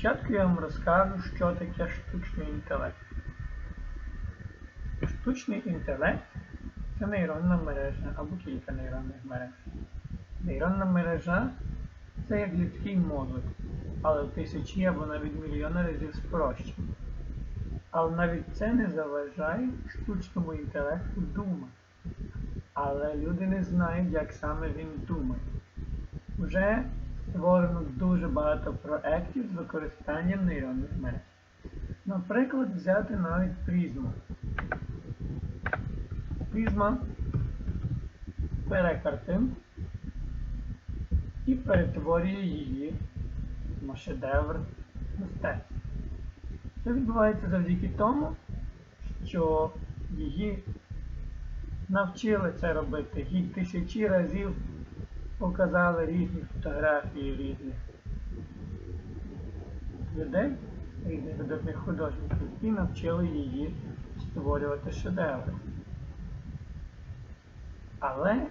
Спочатку я вам розкажу, що таке штучний інтелект. Штучний інтелект це нейронна мережа або кілька нейронних мереж. Нейронна мережа це як людський мозок, але в тисячі або навіть мільйони разів спрощено. Але навіть це не заважає штучному інтелекту думати. Але люди не знають, як саме він думає. Вже створено дуже багато проєктів з використанням нейронних мереж. Наприклад, взяти навіть призму. Призма бере картинку і перетворює її на шедевр мистецтва. Це відбувається завдяки тому, що її навчили це робити. Їй тисячі разів показали різні фотографії різних людей, різних видатних художників і навчили її створювати шедеври. Але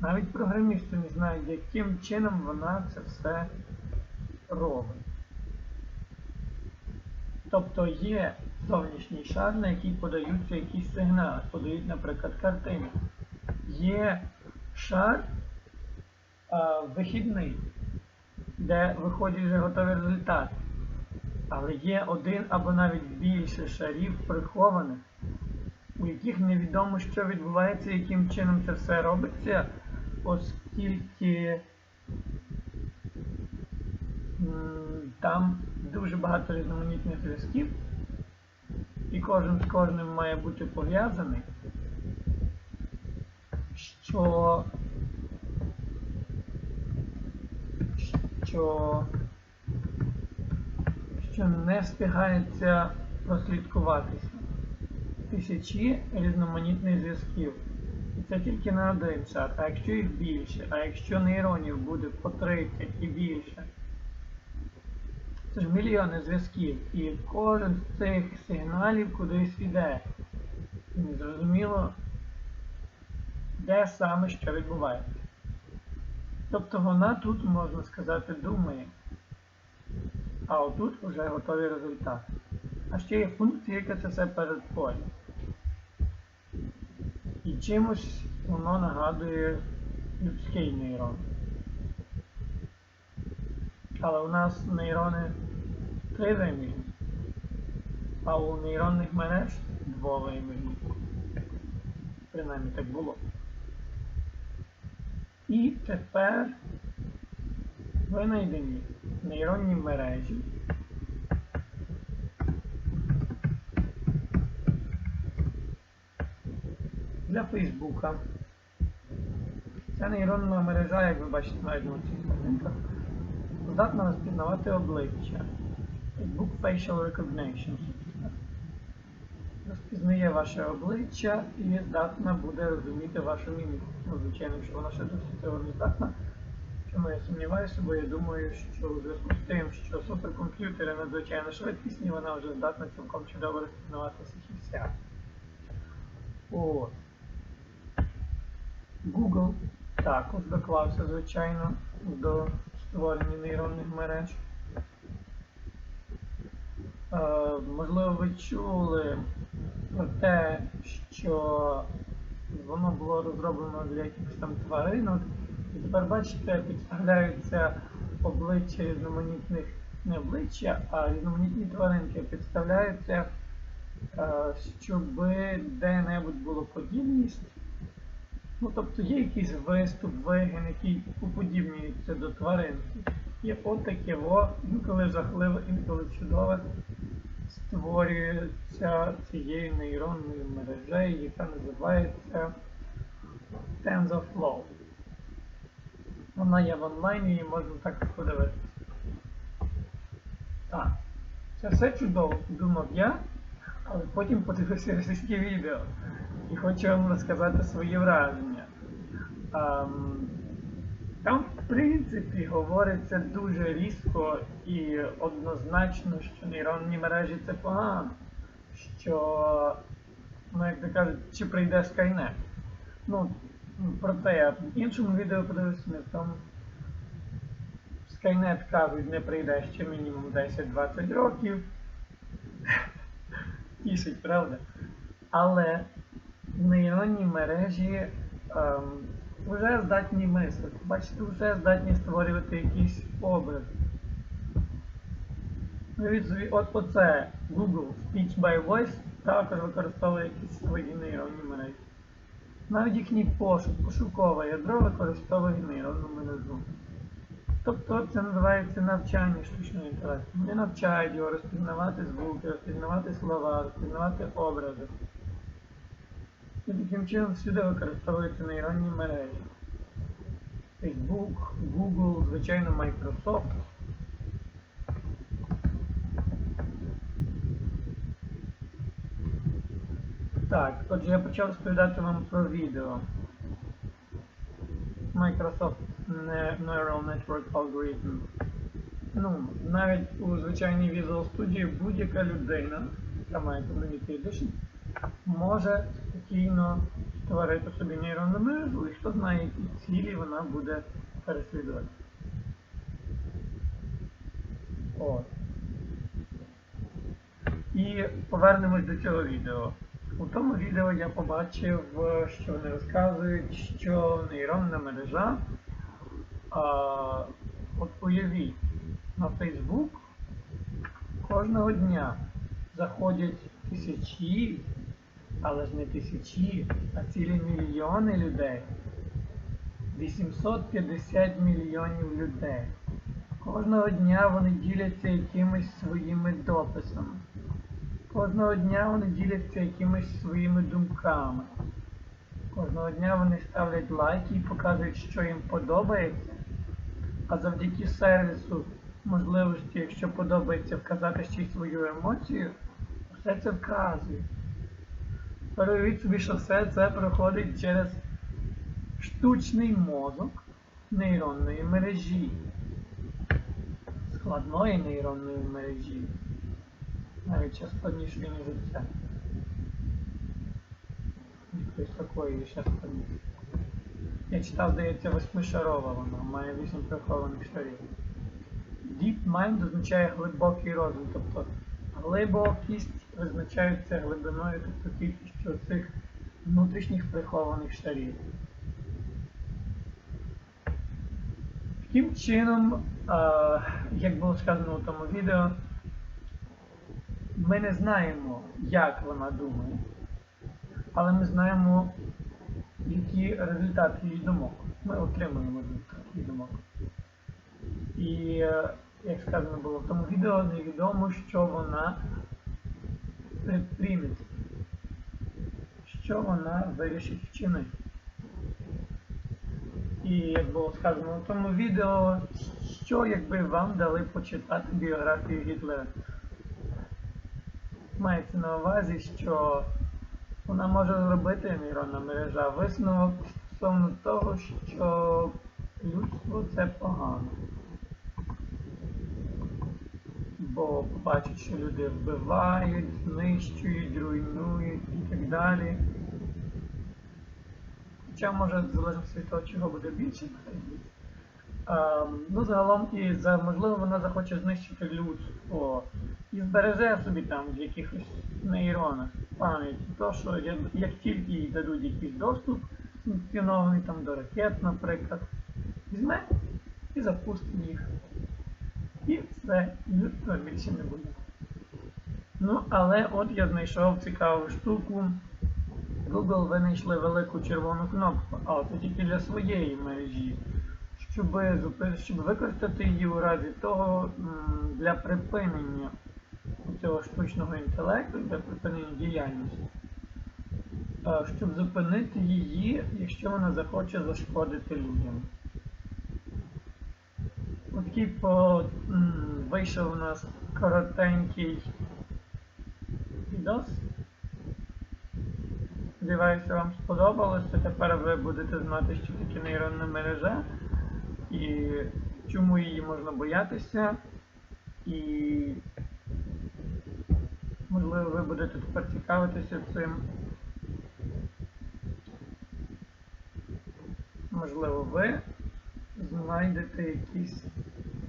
навіть програмісти не знають, яким чином вона це все робить. Тобто є зовнішній шар, на який подаються якісь сигнали, подають, наприклад, картини. Є шар вихідний, де виходять вже готові результати. Але є один або навіть більше шарів прихованих, у яких невідомо, що відбувається, яким чином це все робиться, оскільки там дуже багато різноманітних зв'язків, і кожен з кожним має бути пов'язаний, що що, що не встигається прослідкуватися. Тисячі різноманітних зв'язків. І це тільки на один шар. А якщо їх більше, а якщо нейронів буде по 30 і більше, це ж мільйони зв'язків. І кожен з цих сигналів кудись іде. І незрозуміло, де саме що відбувається. Тобто вона тут, можна сказати, думає. А отут вже готові результати. А ще є функція, яка це все перетворює. І чимось воно нагадує людський нейрон. Але у нас нейрони тривимірні, а у нейронних мереж двовимірні. Принаймні так було. І тепер винайдені нейронні мережі. Для Фейсбука. Ця нейронна мережа, як ви бачите навіть на цих картинках, здатна розпізнавати обличчя. Facebook Facial Recognition. Розпізнає ваше обличчя і здатна буде розуміти вашу міміку. Ну, звичайно, що вона ще досить цього не здатна. Чому я сумніваюся, бо я думаю, що у зв'язку з тим, що суперкомп'ютери надзвичайно швидкісні, вона вже здатна цілком чудово розпізнавати всіх. От. Google також доклався, звичайно, до створення нейронних мереж. Е, можливо, ви чули про те, що воно було розроблено для якихось там тваринок. І тепер бачите, підставляються обличчя різноманітних, не обличчя, а різноманітні тваринки підставляються, е, щоб де-небудь було подібність. Ну, тобто є якийсь виступ, вигін, який уподібнюється до тваринки. Є отаке інколи жахливе, інколи чудове, створюється цією нейронною мережею, яка називається TensorFlow. Вона є в онлайні, її можна так подивитися. Так, це все чудово, думав я, але потім подивився російське відео і хочу вам розказати свої враження. Ам, там, принципі, говориться дуже різко і однозначно, що нейронні мережі це погано. Що, ну як то кажуть, чи прийде Skynet. Ну, проте я в іншому відео подивився не тому. Skynet кажуть, не прийде ще мінімум 10-20 років. Тішить, правда? Але нейронні мережі ем, вже здатні мислити. Бачите, вже здатні створювати якийсь образ. Уявіть собі, от оце Google Speech by Voice також використовує якісь свої нейронні мережі. Навіть їхній пошук, пошукове ядро використовує нейронну мережу. Тобто це називається навчання штучного інтелекту. Вони навчають його розпізнавати звуки, розпізнавати слова, розпізнавати образи. І таким чином всюди використовуються нейронні мережі. Facebook, Google, звичайно, Microsoft. Так, отже, я почав розповідати вам про відео. Microsoft Neural Network Algorithm. Ну, навіть у звичайній Visual Studio будь-яка людина, яка має Community Edition, може спокійно створити собі нейронну мережу, і хто знає, які цілі вона буде переслідувати. От. І повернемось до цього відео. У тому відео я побачив, що вони розказують, що нейронна мережа, а, от уявіть, на Facebook кожного дня заходять тисячі, але ж не тисячі, а цілі мільйони людей. 850 мільйонів людей. Кожного дня вони діляться якимись своїми дописами. Кожного дня вони діляться якимись своїми думками. Кожного дня вони ставлять лайки і показують, що їм подобається. А завдяки сервісу можливості, якщо подобається вказати ще й свою емоцію, все це вказує. Перевіть собі, що все це проходить через штучний мозок нейронної мережі, складної нейронної мережі навіть ще складніше, ніж це. Якоїсь такої ще складніше. Я читав, здається, восьмишарова вона, має вісім прихованих шарів. Deep mind означає глибокий розум, тобто глибокість визначається глибиною, тобто кількістю цих внутрішніх прихованих шарів. Таким чином, як було сказано у тому відео, ми не знаємо, як вона думає, але ми знаємо, які результати її думок. Ми отримуємо результати її думок. І, е, як сказано було в тому відео, невідомо, що вона предприйме, що вона вирішить вчинити. І як було сказано в тому відео, що якби вам дали почитати біографію Гітлера мається на увазі, що вона може зробити нейронна мережа висновок стосовно того, що людство це погано. Бо побачить, що люди вбивають, знищують, руйнують і так далі. Хоча може в залежності від того, чого буде більше, ну, загалом і за можливо вона захоче знищити людство і збереже собі там в якихось нейронах пам'ять. То, що як, тільки їй дадуть якийсь доступ функціонований там до ракет, наприклад, візьме і запустить їх. І все, людства більше не буде. Ну, але от я знайшов цікаву штуку. Google винайшли велику червону кнопку, але це тільки для своєї мережі щоб, щоб використати її у разі того для припинення цього штучного інтелекту, для припинення діяльності, Е, щоб зупинити її, якщо вона захоче зашкодити людям. Отакий по вийшов у нас коротенький відос. Сподіваюся, вам сподобалося. Тепер ви будете знати, що таке нейронна мережа і чому її можна боятися. І можливо ви будете тепер цікавитися цим. Можливо, ви знайдете якісь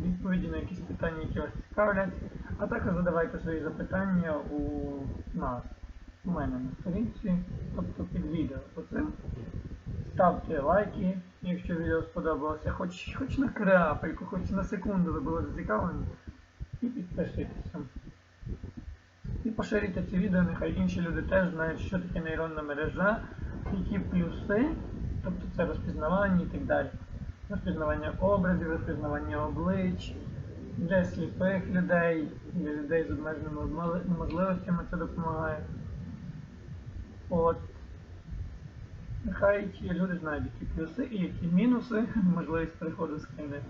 відповіді на якісь питання, які вас цікавлять, а також задавайте свої запитання у нас, у мене на сторінці, тобто під відео. Оце ставте лайки, якщо відео сподобалося, хоч, хоч на крапельку, хоч на секунду ви були зацікавлені, і підпишіться. І поширюйте це відео, нехай інші люди теж знають, що таке нейронна мережа, які плюси, тобто це розпізнавання і так далі. Розпізнавання образів, розпізнавання облич, для сліпих людей, для людей з обмеженими можливостями це допомагає. От. Нехай люди знають, які плюси і які мінуси можливість приходу з Кини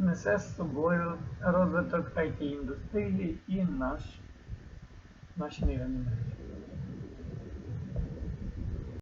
несе з собою розвиток IT індустрії і наш, наші нейронні мережі.